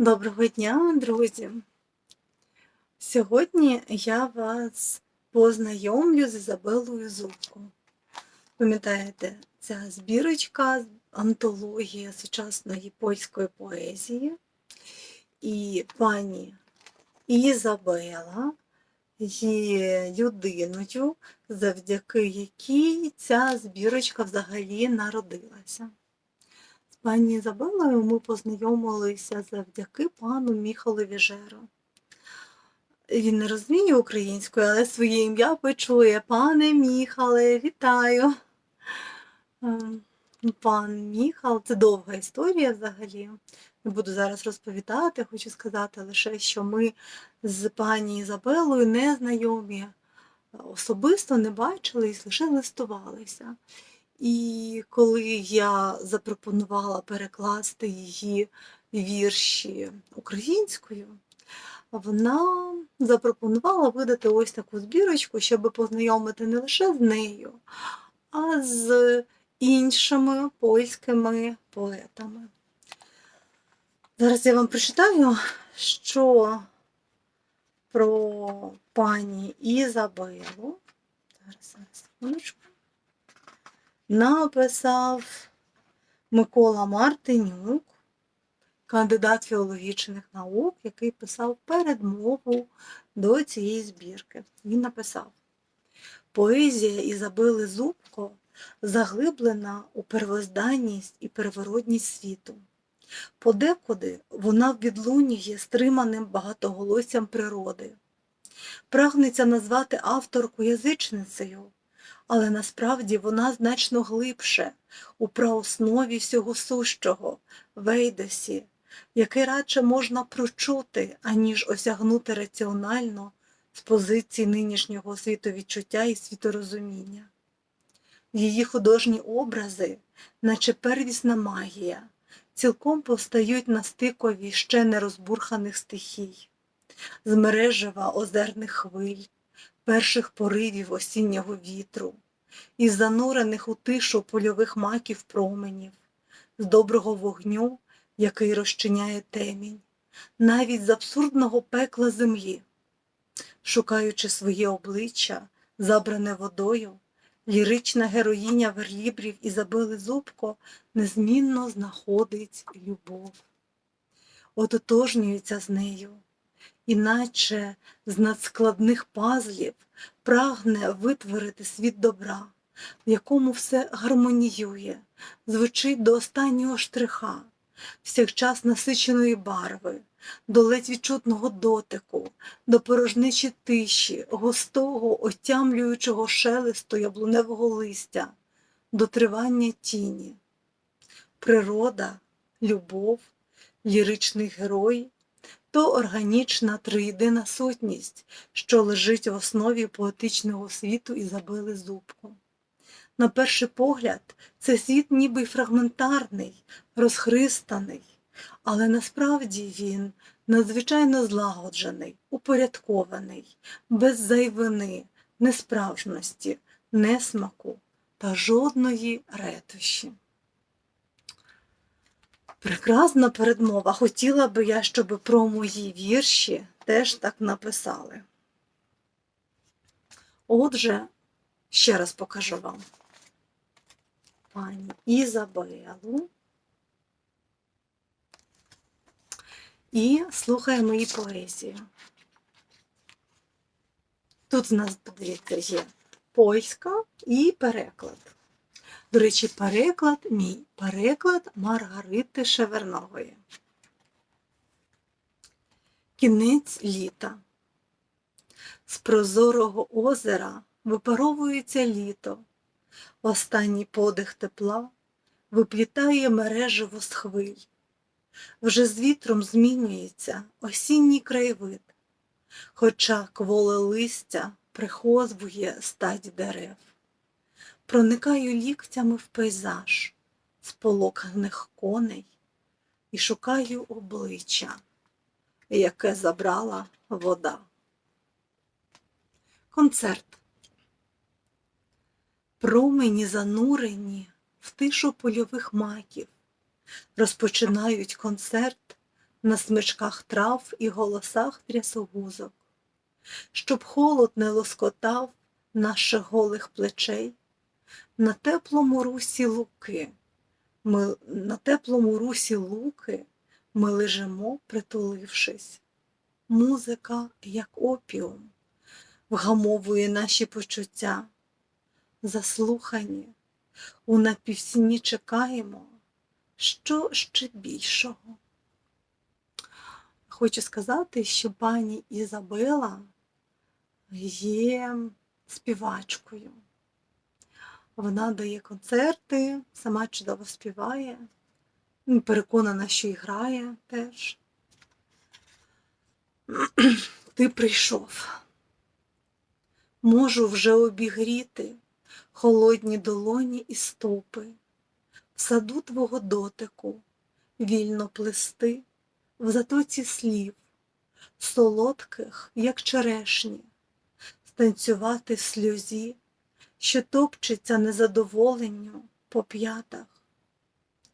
Доброго дня, друзі! Сьогодні я вас познайомлю з Ізабелою Зубко. Пам'ятаєте, ця збірочка, антологія сучасної польської поезії. І пані Ізабела є людиною, завдяки якій ця збірочка взагалі народилася. Пані Ізабелою ми познайомилися завдяки пану Міхалові Жеро. Він не розуміє українською, але своє ім'я почує. Пане Міхале, вітаю. Ем, Пан Міхал, це довга історія взагалі. Не буду зараз розповідати, хочу сказати лише, що ми з пані Ізабелою не знайомі, особисто не бачились, лише листувалися. І коли я запропонувала перекласти її вірші українською, вона запропонувала видати ось таку збірочку, щоб познайомити не лише з нею, а з іншими польськими поетами. Зараз я вам прочитаю, що про пані Ізабелу. Зараз, зараз, секундочку написав Микола Мартинюк, кандидат філологічних наук, який писав передмову до цієї збірки. Він написав: Поезія Ізабели Зубко заглиблена у первозданність і первородність світу. Подекуди вона відлунює стриманим багатоголоссям природи. Прагнеться назвати авторку язичницею, але насправді вона значно глибше у праоснові всього сущого, вейдесі, яке радше можна прочути, аніж осягнути раціонально з позиції нинішнього світовідчуття і світорозуміння. Її художні образи, наче первісна магія, цілком повстають на стикові ще нерозбурханих стихій, з мережева озерних хвиль, перших поривів осіннього вітру, із занурених у тишу польових маків променів, з доброго вогню, який розчиняє темінь, навіть з абсурдного пекла землі, шукаючи своє обличчя, забране водою, лірична героїня верлібрів Ізабели Зубко незмінно знаходить любов, ототожнюється з нею іначе з надскладних пазлів прагне витворити світ добра, в якому все гармоніює, звучить до останнього штриха, всякчас насиченої барви, до ледь відчутного дотику, до порожничі тиші, густого, отямлюючого шелесту яблуневого листя, до тривання тіні. Природа, любов, ліричний герой то органічна триєдина сутність, що лежить в основі поетичного світу Ізабели Зубко. На перший погляд, це світ ніби фрагментарний, розхристаний, але насправді він надзвичайно злагоджений, упорядкований, без зайвини, несправжності, несмаку та жодної ретуші. Прекрасна передмова. Хотіла би я, щоб про мої вірші теж так написали. Отже, ще раз покажу вам пані Ізабелу. І слухаємо її поезію. Тут в нас, подивіться, є польська і переклад. До речі, переклад мій переклад Маргарити Шевернової. Кінець літа. З прозорого озера випаровується літо. Останній подих тепла виплітає мережево з хвиль. Вже з вітром змінюється осінній краєвид, хоча кволе листя прихозвує стать дерев проникаю ліктями в пейзаж з полоканих коней і шукаю обличчя, яке забрала вода. Концерт. Промені занурені в тишу польових маків, розпочинають концерт на смичках трав і голосах трясогузок, щоб холод не лоскотав наших голих плечей, на теплому русі луки, ми, на теплому русі луки ми лежимо, притулившись. Музика, як опіум, вгамовує наші почуття. Заслухані, у напівсні чекаємо, що ще більшого. Хочу сказати, що пані Ізабела є співачкою. Вона дає концерти, сама чудово співає, Ну, переконана, що і грає теж. Ти прийшов. Можу вже обігріти холодні долоні і стопи, в саду твого дотику вільно плести в затоці слів, солодких, як черешні, станцювати сльозі, що топчеться незадоволенню по п'ятах.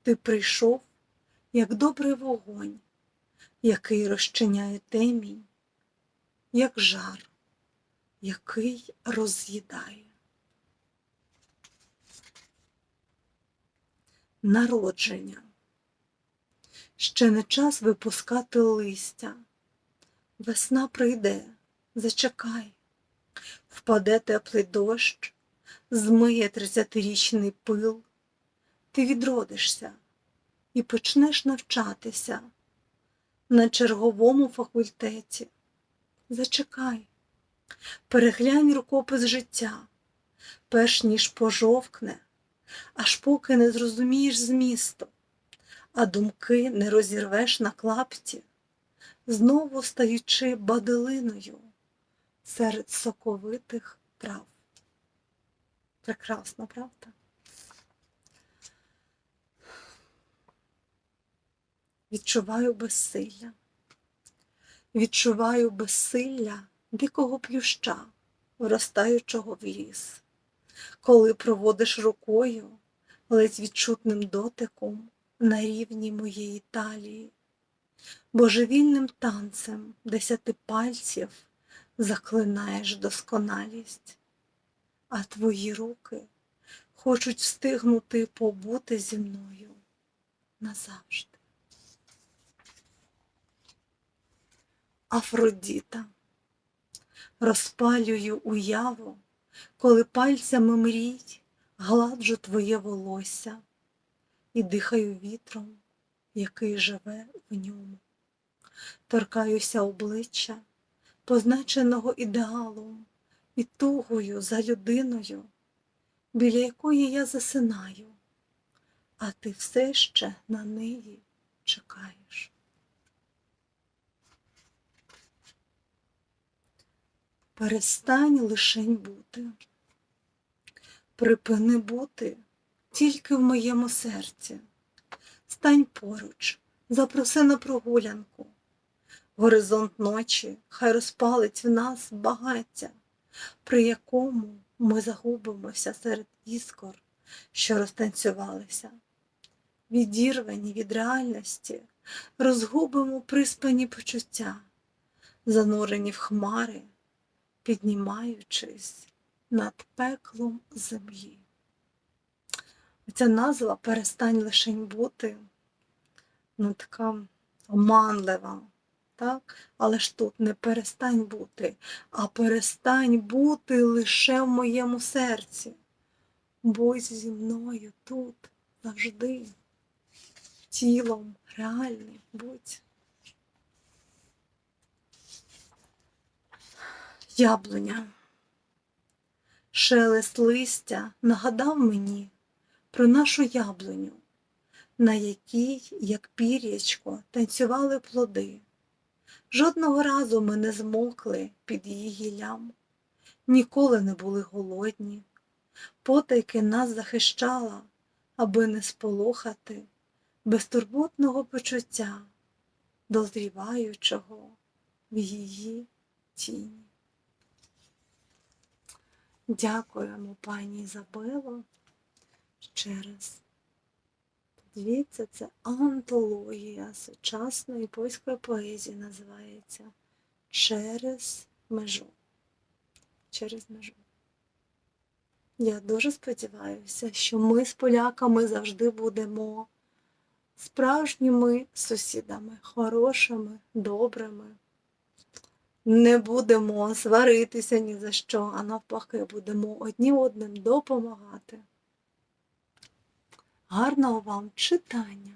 Ти прийшов, як добрий вогонь, який розчиняє темінь, як жар, який роз'їдає. Народження. Ще не час випускати листя. Весна прийде, зачекай, впаде теплий дощ, змиє тридцятирічний пил, ти відродишся і почнеш навчатися на черговому факультеті. Зачекай, переглянь рукопис життя, перш ніж пожовкне, аж поки не зрозумієш змісту, а думки не розірвеш на клапті, знову стаючи баделиною серед соковитих трав. Прекрасно, правда? Відчуваю безсилля. Відчуваю безсилля дикого плюща, вростаючого в ліс. Коли проводиш рукою, ледь відчутним дотиком на рівні моєї талії, божевільним танцем десяти пальців заклинаєш досконалість, а твої руки хочуть встигнути побути зі мною назавжди. Афродіта. Розпалюю уяву, коли пальцями мрій гладжу твоє волосся і дихаю вітром, який живе в ньому. Торкаюся обличчя, позначеного ідеалом і тугою за людиною, біля якої я засинаю, а ти все ще на неї чекаєш. Перестань лишень бути. Припини бути тільки в моєму серці. Стань поруч, запроси на прогулянку. Горизонт ночі хай розпалить в нас багаття, при якому ми загубимося серед іскор, що розтанцювалися. Відірвані від реальності, розгубимо приспані почуття, занурені в хмари піднімаючись над пеклом землі. Ця назва перестань лишень бути, ну така оманлива, так? але ж тут не перестань бути, а перестань бути лише в моєму серці. Будь зі мною тут завжди, тілом реальним будь. Яблуня. Шелест листя нагадав мені про нашу яблуню, на якій, як пір'ячко, танцювали плоди. Жодного разу ми не змокли під її гіллям, ніколи не були голодні, потайки нас захищала, аби не сполохати безтурботного почуття, дозріваючого в її тіні. Дякуємо пані Ізабело ще Дивіться, це антологія сучасної польської поезії називається Через межу. Через межу. Я дуже сподіваюся, що ми з поляками завжди будемо справжніми сусідами, хорошими, добрими. Не будемо сваритися ні за що, а навпаки, будемо одні одним допомагати. Гарного вам читання!